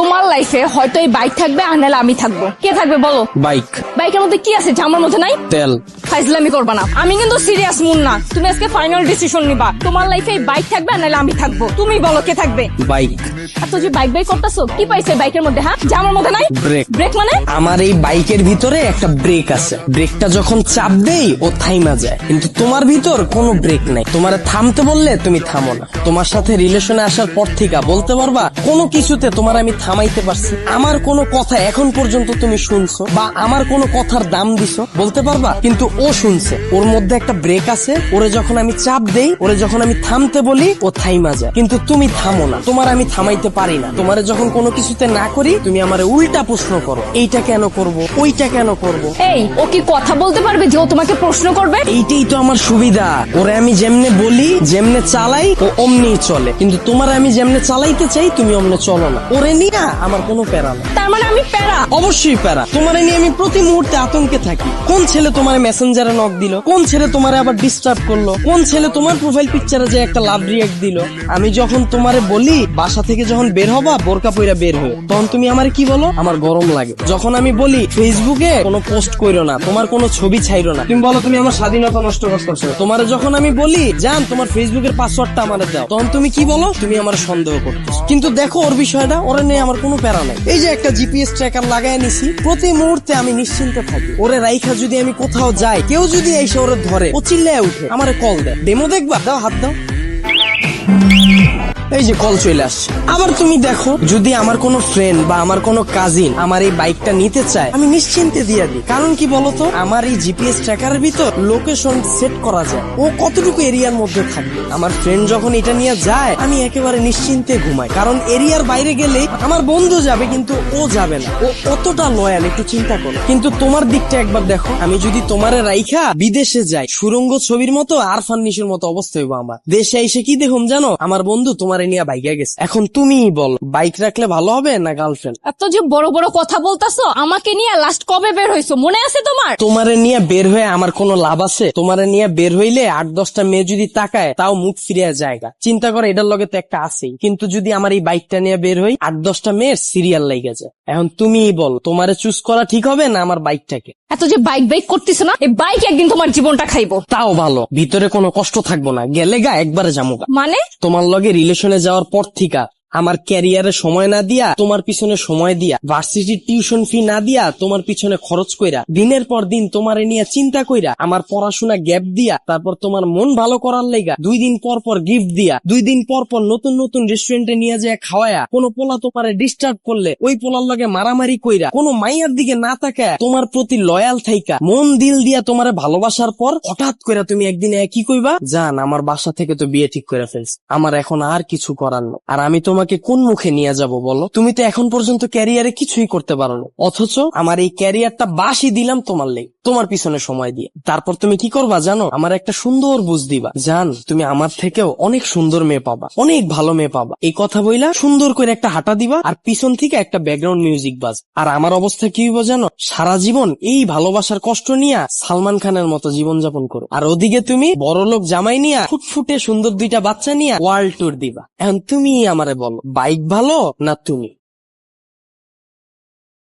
তোমার লাইফে হয়তো এই বাইক থাকবে আর আমি থাকব। কে থাকবে বলো? বাইক বাইকের মধ্যে কি আছে? যে আমার মধ্যে নাই? তেল। ফাইজলামি করবা না। আমি কিন্তু সিরিয়াস মুন না। তুমি আজকে ফাইনাল ডিসিশন নিবা। তোমার লাইফে বাইক থাকবে নাহলে আমি থাকব। তুমি বলো কে থাকবে? বাইক আর তো যে বাইক বাইক করতেছো কি পাইছে বাইকের মধ্যে হ্যাঁ? যে আমার মধ্যে নাই? ব্রেক ব্রেক মানে? আমার এই বাইকের ভিতরে একটা ব্রেক আছে। ব্রেকটা যখন চাপ দেই ও থাইমা যায়। কিন্তু তোমার ভিতর কোনো ব্রেক নাই। তোমার থামতে বললে তুমি থামো না। তোমার সাথে রিলেশনে আসার পর থেকে বলতে পারবা কোনো কিছুতে তোমার আমি থামাইতে পারছি আমার কোনো কথা এখন পর্যন্ত তুমি শুনছো বা আমার কোনো কথার দাম দিছো বলতে পারবা? কিন্তু ও শুনছে ওর মধ্যে একটা ব্রেক আছে ওরে যখন আমি চাপ দেই ওরে যখন আমি থামতে বলি ও থাইমা যায়। কিন্তু তুমি থামো না তোমার আমি থামাইতে পারি না। তোমারে যখন কোনো কিছুতে না করি তুমি আমার উল্টা প্রশ্ন করো এইটা কেন করব ওইটা কেন করব? এই ও কি কথা বলতে পারবে যে ও তোমাকে প্রশ্ন করবে? এইটাই তো আমার সুবিধা। ওরে আমি যেমনে বলি যেমনে চালাই ও অমনি চলে। কিন্তু তোমার আমি যেমনে চালাইতে চাই তুমি অমনে চলো না। ওরে নিয়ে আমার কোনো প্যারা না তার মানে আমি প্যারা? অবশ্যই প্যারা। তোমার নিয়ে আমি প্রতি মুহূর্তে আতঙ্কে থাকি। কোন ছেলে তোমার মেসেঞ্জারে নক দিল? কোন ছেলে তোমার আবার ডিস্টার্ব করল? কোন ছেলে তোমার প্রোফাইল পিকচারে যে একটা লাভ রিয়েক্ট দিল? আমি যখন তোমারে বলি, বাসা থেকে যখন বের হবা, বোরকা পইরা বের হয়ে তখন তুমি আমার কি বলো? আমার গরম লাগে। যখন আমি বলি ফেসবুকে কোনো পোস্ট কইরো না, তোমার কোনো ছবি ছাইরো না। তুমি বলো, তুমি আমার স্বাধীনতা নষ্ট করতেছো। তোমার যখন আমি বলি, জান, তোমার ফেসবুকের পাসওয়ার্ডটা আমার দাও। তখন তুমি কি বলো? তুমি আমার সন্দেহ করতেছো। কিন্তু দেখো, ওর বিষয়টা, ওরে নিয়ে আমার কোনো প্যারা নাই। এই যে একটা জিপিএস ট্র্যাকার লাগাই নিছি, প্রতি মুহূর্তে আমি নিশ্চিন্তে থাকি। ওরে রাইখা, যদি আমি কোথাও যাই, কেউ যদি এসে ওরে ধরে, ও চিল্লায় উঠে, আমারে কল দেয় ডেমো দেখবা? দাও, হাত দাও। এই যে কল চলে আসছে। আবার তুমি দেখো, যদি আমার কোনো ফ্রেন্ড বা আমার কোনো কাজিন আমার এই বাইকটা নিতে চায়, আমি নিশ্চিন্তে দিয়ে দিই। কারণ কি বলতো? আমার এই জিপিএস ট্র্যাকারের ভিতর লোকেশন সেট করা যায়। ও কতটুকু এরিয়ার মধ্যে থাকবে? আমার ফ্রেন্ড যখন এটা নিয়ে যায়, আমি একেবারে নিশ্চিন্তে ঘুমাই। কারণ এরিয়ার বাইরে গেলে আমার বন্ধু যাবে, কিন্তু ও যাবে না। ও কতটা লয়াল একটু চিন্তা করো। কিন্তু তোমার দিকটা একবার দেখো। আমি যদি তোমারে রাইখা বিদেশে যাই, সুরঙ্গ ছবির মতো আর ফান্নিশের মতো অবস্থা হইব আমার। দেশে এসে কি দেখুম জানো? আমার বন্ধু তোমারে নিয়ে বাইকে গেছে। এখন তুমি বল বাইক রাখলে ভালো হবে না গার্লফ্রেন্ড এত যে বড় বড় কথা বলতাছো আমাকে নিয়ে লাস্ট কবে বের হইছো? মনে আছে তোমার? তোমারে নিয়ে বের হয়ে আমার কোনো লাভ আছে? তোমারে নিয়ে বের হইলে আট দশটা মেয়ে যদি তাকায় তাও মুখ ফিরিয়া জায়গা। চিন্তা করে এটার লগে তো একটা আছেই। কিন্তু যদি আমার এই বাইকটা নিয়ে বের হই আট দশটা মেয়ের সিরিয়াল লেগে যায়। এখন তুমিই বল তোমারে চুজ করা ঠিক হবে না আমার বাইকটাকে এত যে বাইক বাইক করতেছো না এই বাইক একদিন তোমার জীবনটা খাইবো। তাও ভালো ভিতরে কোনো কষ্ট থাকব না গেলে গা একবারে জামুগা। মানে? তোমার লগে রিলেশনে যাওয়ার পর থেকে আমার ক্যারিয়ারে সময় না দিয়া, তোমার পিছনে সময় দিয়া ভার্সিটির টিউশন ফি না দিয়া তোমার পিছনে খরচ কইরা, দিনের পর দিন তোমারে নিয়ে চিন্তা কইরা, আমার পড়াশোনা গ্যাপ দিয়া, তারপর তোমার মন ভালো করার লেগা, দুই দিন পর পর গিফট দিয়া, দুই দিন পর পর নতুন নতুন রেস্টুরেন্টে নিয়ে যায় খাওয়ায়া, কোনো পোলা তোমারে ডিস্টার্ব করলে, ওই পোলার লগে মারামারি কইরা, কোনো মাইয়ার দিকে না তাকায় তোমার প্রতি লয়াল থাইকা, মন দিল দিয়া তোমারে ভালোবাসার পর হঠাৎ কইরা তুমি একদিন কি কইবা, জান, আমার বাসা থেকে তো বিয়ে ঠিক করে ফেলছি, আমার এখন আর কিছু করার আর আমি তোমাকে কোন মুখে নিয়ে যাব বলো? তুমি তো এখন পর্যন্ত ক্যারিয়ারে কিছুই করতে পারো না অথচ আমার এই ক্যারিয়ারটা বাসি দিলাম তোমার লেগ। তোমার পিছনে সময় দিয়ে। তারপর তুমি কি করবা জানো? আমার একটা সুন্দর বুঝ দিবা। জান, তুমি আমার থেকেও অনেক সুন্দর মেয়ে পাবা। অনেক ভালো মেয়ে পাবা। এই কথা বইলা সুন্দর করে একটা হাঁটা দিবা আর পিছন থেকে একটা ব্যাকগ্রাউন্ড মিউজিক বাজ। আর আমার অবস্থা কি হইব জানো? সারা জীবন এই ভালোবাসার কষ্ট নিয়ে সালমান খানের মতো জীবন যাপন করো। আর ওদিকে তুমি বড় লোক জামাই নিয়া ফুটফুটে সুন্দর দুইটা বাচ্চা নিয়ে ওয়ার্ল্ড ট্যুর দিবা। এখন তুমি আমারে বলো বাইক ভালো না তুমি?